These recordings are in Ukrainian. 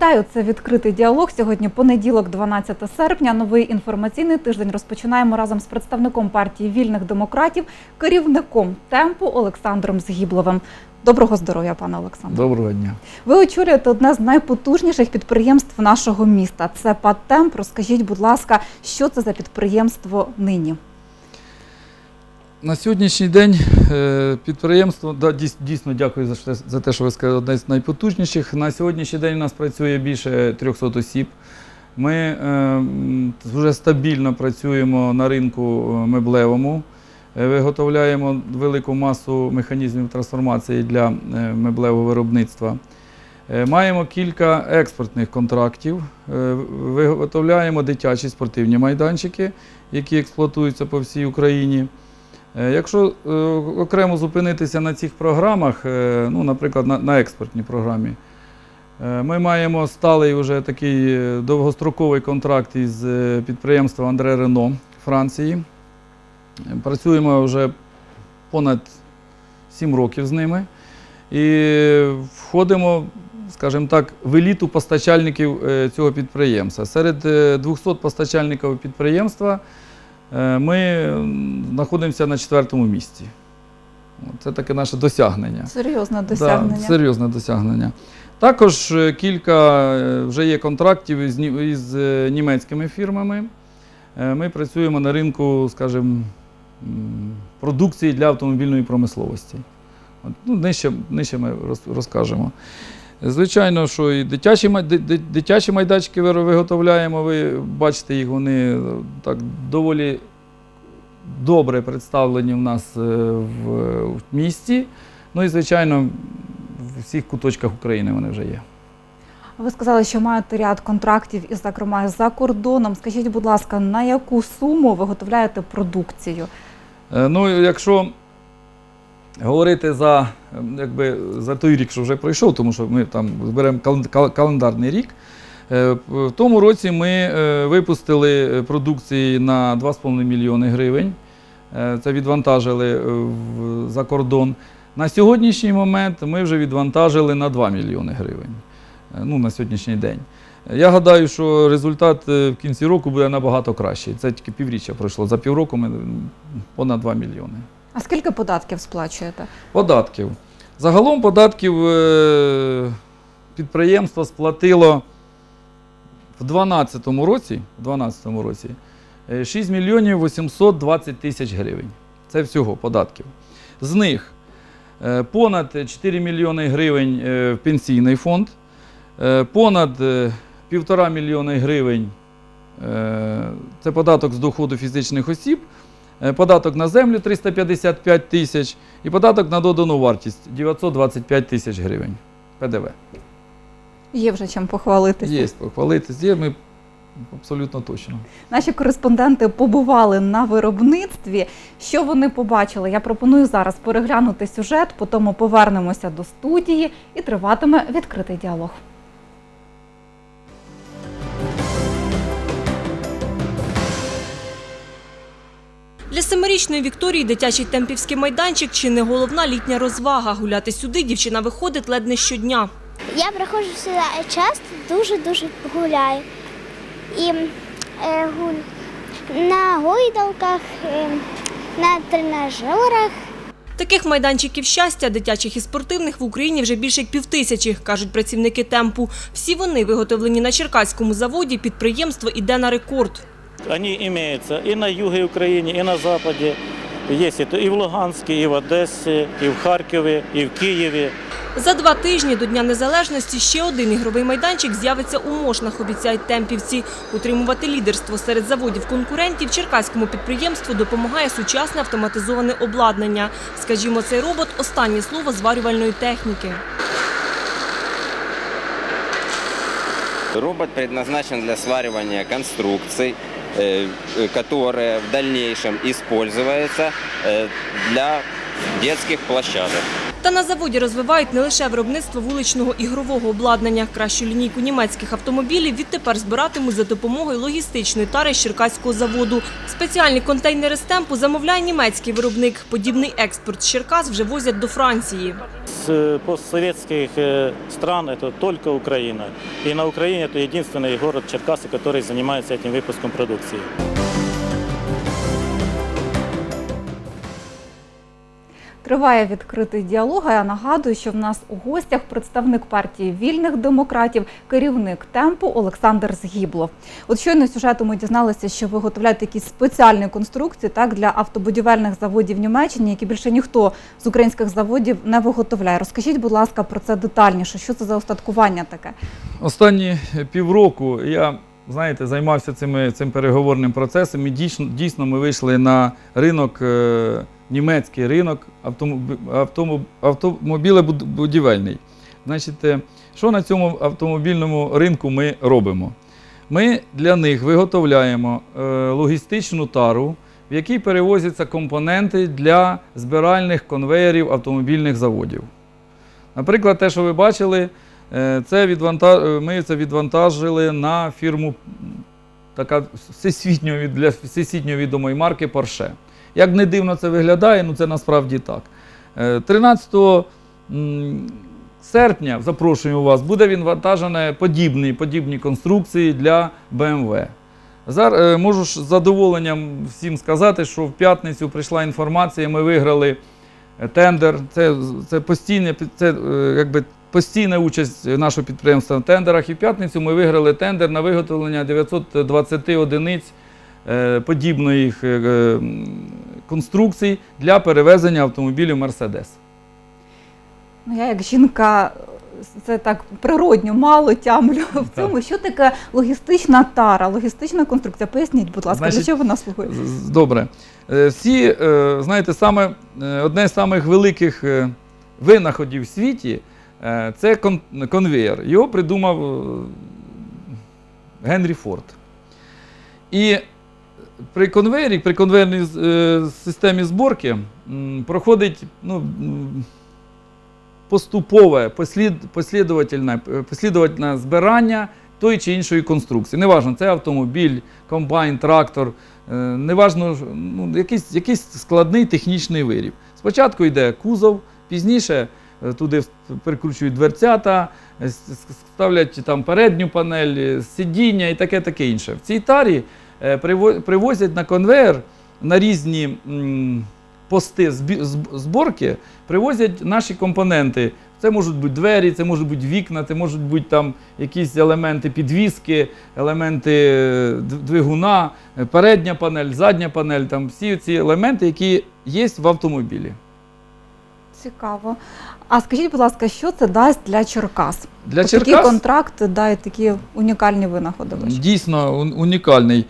Вітаю, це відкритий діалог. Сьогодні понеділок, 12 серпня. Новий інформаційний тиждень розпочинаємо разом з представником партії вільних демократів, керівником темпу Олександром Згібловим. Доброго здоров'я, пане Олександре. Доброго дня. Ви очолюєте одне з найпотужніших підприємств нашого міста. Це ПАТ «Темп». Розкажіть, будь ласка, що це за підприємство нині? На сьогоднішній день е, підприємство, да, дійсно дякую за, те- що ви сказали, одне з найпотужніших. На сьогоднішній день у нас працює більше 300 осіб. Ми е, вже стабільно працюємо на ринку е, меблевому, Е, виготовляємо велику масу механізмів трансформації для меблевого виробництва. Маємо кілька експортних контрактів, виготовляємо дитячі спортивні майданчики, які експлуатуються по всій Україні. Е, Якщо е, окремо зупинитися на цих програмах, е, ну, наприклад, на, експортній програмі, ми маємо сталий вже такий довгостроковий контракт із підприємством Андре Рено Франції. Працюємо вже понад 7 років з ними і входимо, скажімо так, в еліту постачальників цього підприємства. Серед е, 200 постачальників підприємства Ми знаходимося на четвертому місці. Це таке наше досягнення. Серйозне досягнення. Да, серйозне досягнення. Також е, кілька е, вже є контрактів із, із е, німецькими фірмами. Е, Ми працюємо на ринку, скажімо, продукції для автомобільної промисловості. От, ну, нижче, нижче ми розкажемо. Звичайно, що і дитячі, дитячі майданчики ви- виготовляємо, ви бачите їх, вони е, так доволі добре представлені в нас е, в, місті. Ну і, звичайно, в всіх куточках України вони вже є. Ви сказали, що маєте ряд контрактів із, зокрема, за кордоном. Скажіть, будь ласка, на яку суму виготовляєте продукцію? Е, Ну, якщо говорити за, якби, за той рік, що вже пройшов, тому що ми там беремо кален- кал- календарний рік. е, В тому році ми е, випустили продукції на 2,5 мільйони гривень. Е, Це відвантажили за кордон. На сьогоднішній момент ми вже відвантажили на 2 мільйони гривень. Ну, на сьогоднішній день. Я гадаю, що результат в кінці року буде набагато кращий. Це тільки півріччя пройшло. За півроку ми понад 2 мільйони. А скільки податків сплачуєте? Податків. Загалом податків е, підприємство сплатило в 2012 році, в 12 році е, 6 мільйонів 820 тисяч гривень. Це всього податків. З них е, понад 4 мільйони гривень е, в пенсійний фонд, е, понад е, півтора мільйони гривень е, це податок з доходу фізичних осіб, е, податок на землю 355 тисяч і податок на додану вартість 925 тисяч гривень. ПДВ. Є вже чим похвалитися. Є похвалитись, є ми абсолютно точно. Наші кореспонденти побували на виробництві. Що вони побачили? Я пропоную зараз переглянути сюжет, потім повернемося до студії і триватиме відкритий діалог. Для семирічної Вікторії дитячий темпівський майданчик чи не головна літня розвага. Гуляти сюди дівчина виходить ледь не щодня. Я приходжу сюди часто, дуже-дуже гуляю. І е, гуль... на гойдалках, е, на тренажерах. Таких майданчиків щастя, дитячих і спортивних в Україні вже більше як півтисячі, кажуть працівники темпу. Всі вони виготовлені на Черкаському заводі. Підприємство іде на рекорд. Они имеются и на юге Украины, и на западе. Есть это и в Луганске, и в Одессе, и в Харькове, и в Киеве. За два тижні до Дня Незалежності ще один ігровий майданчик з'явиться у Мошнах, обіцяють темпівці. Утримувати лідерство серед заводів-конкурентів черкаському підприємству допомагає сучасне автоматизоване обладнання. Скажімо, цей робот – останнє слово зварювальної техніки. Робот предназначен для сваривания конструкций, э, э, которые в дальнейшем используются э, для детских площадок. Та на заводі розвивають не лише виробництво вуличного ігрового обладнання. Кращу лінійку німецьких автомобілів відтепер збиратимуть за допомогою логістичної тари з Черкаського заводу. Спеціальні контейнери з темпу замовляє німецький виробник. Подібний експорт з Черкас вже возять до Франції. С постсоветских э, стран это только Украина. И на Украине это единственный город Черкасы, который занимается этим выпуском продукции. Триває відкритий діалог. А я нагадую, що в нас у гостях представник партії вільних демократів, керівник темпу Олександр Згіблов. От щойно сюжету ми дізналися, що ви готовляєте якісь спеціальні конструкції так для автобудівельних заводів в Німеччині, які більше ніхто з українських заводів не виготовляє. Розкажіть, будь ласка, про це детальніше. Що це за остаткування таке? Останні півроку я знаєте, займався цими, цим переговорним процесом. І дійсно, дійсно ми вийшли на ринок, е, німецький ринок автомоб- автомоб- автомобілебудівельний. Значить, е, що на цьому автомобільному ринку ми робимо? Ми для них виготовляємо е, логістичну тару, в якій перевозяться компоненти для збиральних конвеєрів автомобільних заводів. Наприклад, те, що ви бачили, е, це відванта... е, ми це відвантажили на фірму така всесвітньо, для всесвітньо відомої марки Porsche. Як не дивно це виглядає, ну це насправді так. Е, 13 серпня, запрошуємо вас, буде відвантажені подібні, подібні конструкції для BMW. Зараз е, можу з задоволенням всім сказати, що в п'ятницю прийшла інформація, ми виграли е, тендер. Це, це, постійне, це е, якби постійна участь нашого підприємства в тендерах. І в п'ятницю ми виграли тендер на виготовлення 920 одиниць е, подібної е, е, конструкцій для перевезення автомобілів Мерседес. Ну, я як жінка це так природньо мало тямлю в цьому. Що таке логістична тара, логістична конструкція? Поясніть, будь ласка, Значить, для чого вона слугує? Добре. Всі, знаєте, саме одне з самих великих винаходів в світі це кон- конвеєр. Його придумав Генрі Форд. І при конвеєрі, при конвейерній е, системі зборки проходить ну, поступове, послід, послідовательне, е, послідовательне збирання тої чи іншої конструкції. Неважно, це автомобіль, комбайн, трактор, е, неважно, ну, якийсь, якийсь складний технічний виріб. Спочатку йде кузов, пізніше туди прикручують дверцята, ставлять там передню панель, сидіння і таке таке інше. В цій тарі привозять на конвейер на різні пости зборки, привозять наші компоненти. Це можуть бути двері, це можуть бути вікна, це можуть бути там якісь елементи підвіски, елементи е, двигуна, е, передня панель, задня панель, там всі ці елементи, які є в автомобілі. Цікаво. А скажіть, будь ласка, що це дасть для Черкас? Для От Черкас контракти дають такі унікальні винаходи. дійсно унікальний.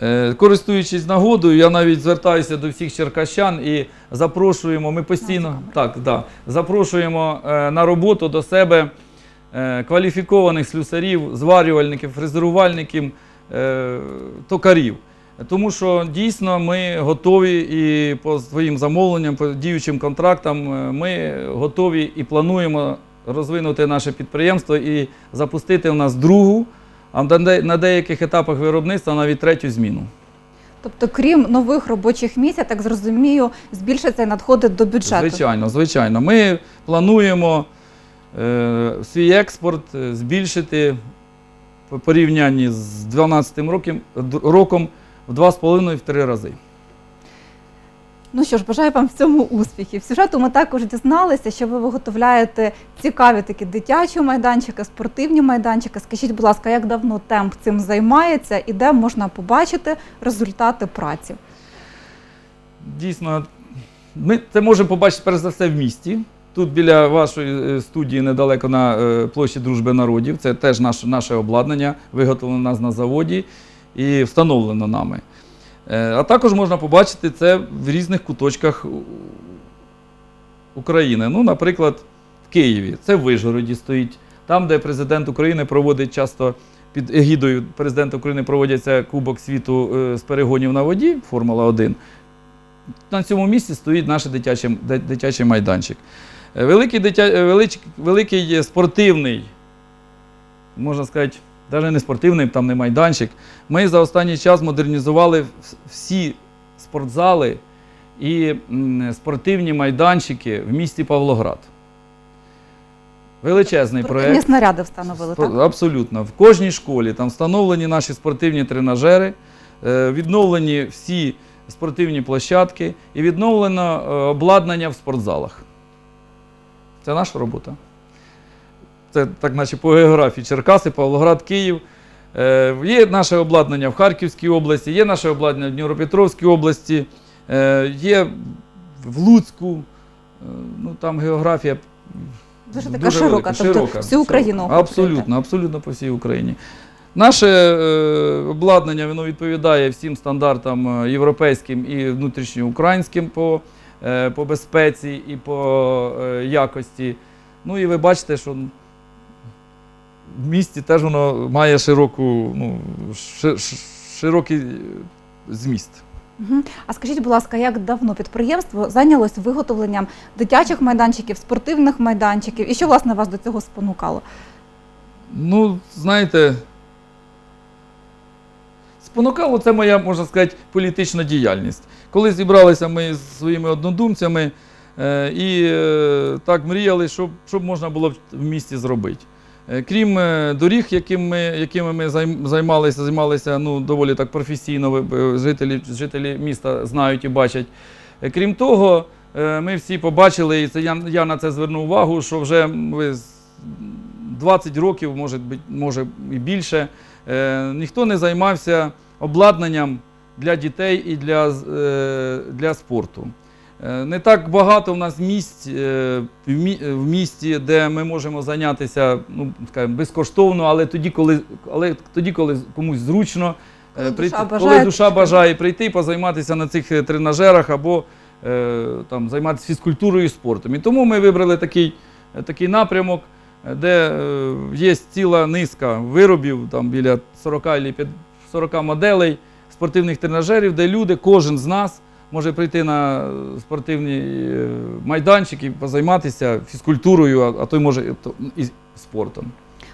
Е, Користуючись нагодою, я навіть звертаюся до всіх черкащан і запрошуємо. Ми постійно так, да, запрошуємо е, на роботу до себе е, кваліфікованих слюсарів, зварювальників, фрезерувальників, токарів. Тому що дійсно ми готові і по своїм замовленням, по діючим контрактам, ми готові і плануємо розвинути наше підприємство і запустити в нас другу, а на деяких етапах виробництва навіть третю зміну. Тобто, крім нових робочих місць, я так зрозумію, збільшаться і надходить до бюджету. Звичайно, звичайно. Ми плануємо е, свій експорт е, збільшити по порівнянні з 2012 роком в 2,5-3 рази. Ну що ж, бажаю вам в цьому успіхів. Сюжету ми також дізналися, що ви виготовляєте цікаві такі дитячі майданчики, спортивні майданчики. Скажіть, будь ласка, як давно темп цим займається і де можна побачити результати праці? Дійсно, ми це можемо побачити перш за все в місті. Тут біля вашої е, студії недалеко на е, площі Дружби народів. Це теж наше, наше обладнання, виготовлено нас на заводі і встановлено нами. Е, А також можна побачити це в різних куточках України. Ну, наприклад, в Києві. Це в Вижгороді стоїть. Там, де президент України проводить часто під егідою президента України проводяться Кубок світу е, з перегонів на воді, Формула 1. На цьому місці стоїть наш дитячий, дитячий майданчик. Е, Великий, дитя... великий е, спортивний, можна сказати, навіть не спортивний, там не майданчик. Ми за останній час модернізували всі спортзали і спортивні майданчики в місті Павлоград. Величезний Спортивні проєкт. снаряди встановили, Спо- так? Абсолютно. В кожній школі там встановлені наші спортивні тренажери, е, відновлені всі спортивні площадки і відновлено е, обладнання в спортзалах. Це наша робота. Це так, наче по географії Черкаси, Павлоград, Київ. Е, Є наше обладнання в Харківській області, є наше обладнання в Дніпропетровській області, е, є в Луцьку. Е, Ну, там географія Дуже така Дуже широка, велика, тобто широка, всю Україну. широка. Абсолютно, абсолютно по всій Україні. Наше е, обладнання воно відповідає всім стандартам е, європейським і внутрішньоукраїнським по, е, по безпеці і по е, якості. Ну і ви бачите, що в місті теж воно має широку, ну, ши- ши- широкий е, зміст. Мгм. А скажіть, будь ласка, як давно підприємство зайнялось виготовленням дитячих майданчиків, спортивних майданчиків? І що власне вас до цього спонукало? Ну, знаєте, спонукало це моя, можна сказати, політична діяльність. Коли зібралися ми з своїми однодумцями е, і е, так мріяли, що, що б можна було в місті зробити. Е, Крім е, доріг, яким ми, якими ми займалися, займалися ну, доволі так професійно, е, жителі, жителі міста знають і бачать. Крім того, ми всі побачили, і це я, я на це звернув увагу, що вже 20 років, може, може і більше, ніхто не займався обладнанням для дітей і для, для спорту. Е, Не так багато в нас місць е, в місті, де ми можемо зайнятися ну, скажімо, безкоштовно, але тоді, коли, але тоді, коли комусь зручно, е, Коли душа коли бажає. душа бажає прийти, позайматися на цих е, тренажерах або е, там, займатися фізкультурою і спортом. І тому ми вибрали такий, е, такий напрямок, е, де е, є ціла низка виробів, там біля 40 або 40 моделей спортивних тренажерів, де люди, кожен з нас може прийти на спортивний е, майданчик і позайматися фізкультурою, а, а то й може і спортом.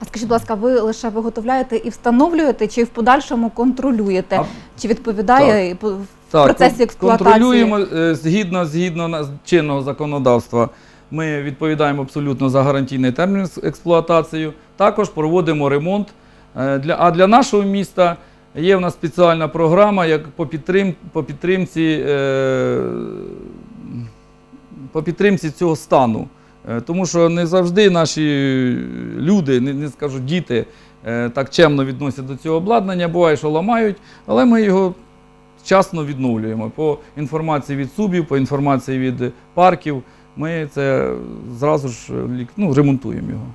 А скажіть, будь ласка, ви лише виготовляєте і встановлюєте, чи в подальшому контролюєте? А- Чи відповідає по- в Так, процесі експлуатації? Контролюємо е, згідно, згідно чинного законодавства. Ми відповідаємо абсолютно за гарантійний термін з експлуатацією. Також проводимо ремонт. Е, а для нашого міста є в нас спеціальна програма як по, підтрим, по, підтримці, е, по підтримці цього стану. Е, Тому що не завжди наші люди, не, не скажу діти, е, так чемно відносять до цього обладнання. Буває, що ламають, але ми його вчасно відновлюємо. По інформації від субів, по інформації від парків, ми це зразу ж ну, ремонтуємо його.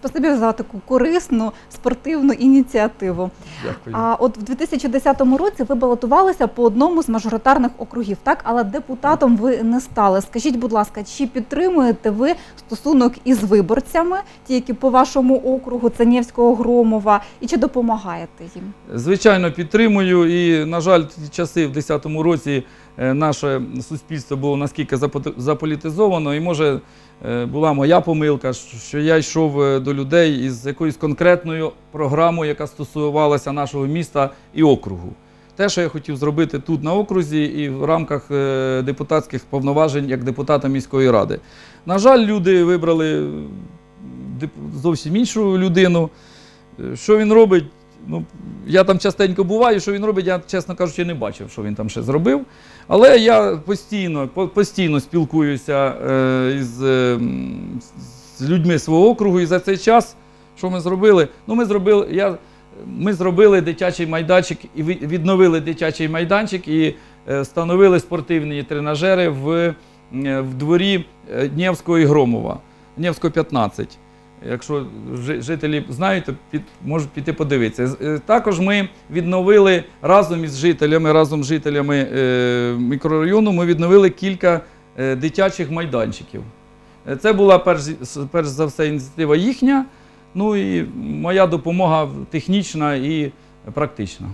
Спасибі за таку корисну спортивну ініціативу. Дякую. А от в 2010 році ви балотувалися по одному з мажоритарних округів, так але депутатом ви не стали. Скажіть, будь ласка, чи підтримуєте ви стосунок із виборцями, ті, які по вашому округу Цанєвського Громова, і чи допомагаєте їм? Звичайно, підтримую. І, на жаль, ті часи в 2010 році наше суспільство було наскільки заполітизовано, і може е, була моя помилка, що я йшов е, до людей із якоюсь конкретною програмою, яка стосувалася нашого міста і округу. Те, що я хотів зробити тут на окрузі і в рамках е, депутатських повноважень як депутата міської ради. На жаль, люди вибрали е, зовсім іншу людину. Е, Що він робить? Ну, я там частенько буваю, що він робить, я, чесно кажучи, не бачив, що він там ще зробив. Але я постійно, постійно спілкуюся е, е, з людьми свого округу, і за цей час, що ми зробили? Ну, ми зробили, я, ми зробили дитячий майданчик і відновили дитячий майданчик і е, встановили спортивні тренажери в, в дворі Днєвського і Громова, Днєвського 15. Якщо жителі знають, то під, можуть піти подивитися. Е, Також ми відновили разом із жителями, разом з жителями е, мікрорайону, ми відновили кілька е, дитячих майданчиків. Це була перш, перш за все ініціатива їхня, ну і моя допомога технічна і практична.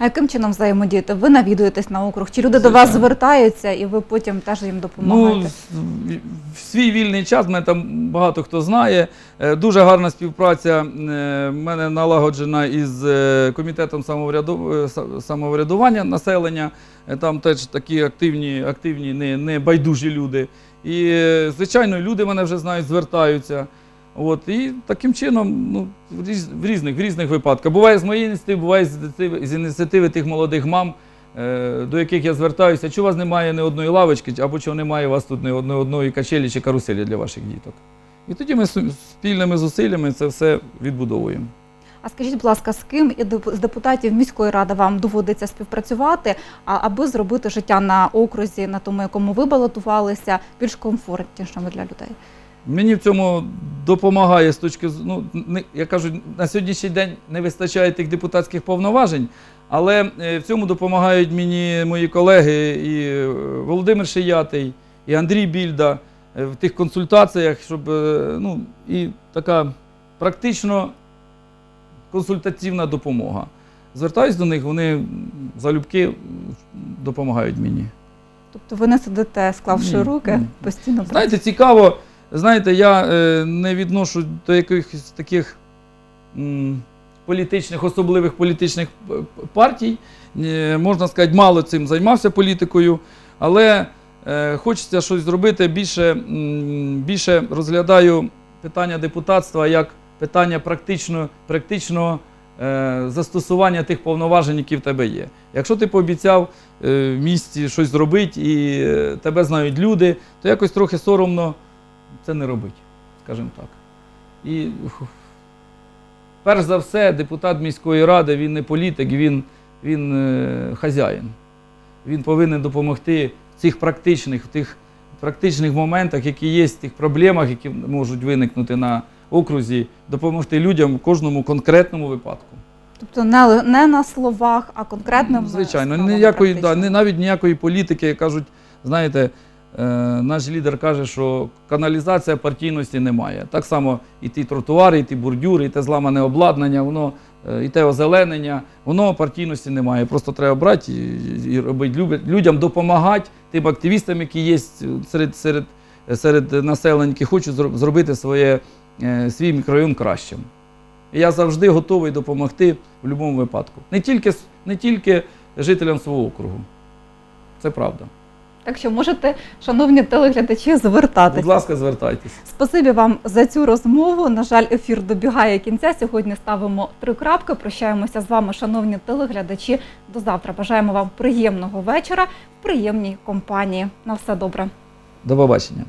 А яким чином взаємодієте? Ви навідуєтесь на округ? Чи люди до вас звертаються і ви потім теж їм Ну, допомагаєте? с- в свій вільний час, мене там багато хто знає. Е, Дуже гарна співпраця е, в мене налагоджена із е, комітетом самовряду- е, самоврядування населення. Е, Там теж такі активні, активні не, не байдужі люди. І, е, звичайно, люди мене вже знають, звертаються. От, і таким чином, ну, в, різ, різних, в різних випадках. Буває з моєї ініціативи, буває з ініціативи, з ініціативи тих молодих мам, е, до яких я звертаюся, чи у вас немає ні одної лавочки, або чого немає у вас тут ні одної, одної качелі чи каруселі для ваших діток. І тоді ми спільними зусиллями це все відбудовуємо. А скажіть, будь ласка, з ким з депутатів міської ради вам доводиться співпрацювати, аби зробити життя на окрузі, на тому, якому ви балотувалися, більш комфортнішим для людей? Мені в цьому допомагає з точки з ну, не, я кажу, на сьогоднішній день не вистачає тих депутатських повноважень, але е, в цьому допомагають мені мої колеги і е, Володимир Шиятий, і Андрій Більда е, в тих консультаціях, щоб ну, і така практично консультативна допомога. Звертаюсь до них, вони залюбки допомагають мені. Тобто ви не сидите, склавши Ні, руки, ні. постійно Знаєте, цікаво, знаєте, я е, не відношу до якихось таких політичних, особливих політичних п- партій. Е, можна сказати, мало цим займався політикою, але е, хочеться щось зробити. Більше, більше розглядаю питання депутатства як питання практично, практичного е, застосування тих повноважень, які в тебе є. Якщо ти пообіцяв е, в місті щось зробити і е, тебе знають люди, то якось трохи соромно це не робити, скажімо так. І перш за все, депутат міської ради, він не політик, він, він е, хазяїн. Він повинен допомогти в цих практичних, в тих практичних моментах, які є, в тих проблемах, які можуть виникнути на окрузі, допомогти людям в кожному конкретному випадку. Тобто не, не на словах, а конкретно Звичайно, ніякої, да, не, навіть ніякої політики кажуть, знаєте, наш лідер каже, що каналізація партійності немає. Так само і ті тротуари, і ті бордюри, і те зламане обладнання, воно, е, і те озеленення, воно партійності немає. Просто треба брати і, і робити людям, допомагати тим активістам, які є серед, серед, серед населення, які хочуть зробити своє, е, свій мікрорайон кращим. І я завжди готовий допомогти в будь-якому випадку. Не тільки, не тільки жителям свого округу. Це правда. Так що можете, шановні телеглядачі, звертатися. Будь ласка, звертайтеся. Спасибі вам за цю розмову. На жаль, ефір добігає кінця. Сьогодні ставимо три крапки. Прощаємося з вами, шановні телеглядачі. До завтра. Бажаємо вам приємного вечора в приємній компанії. На все добре. До побачення.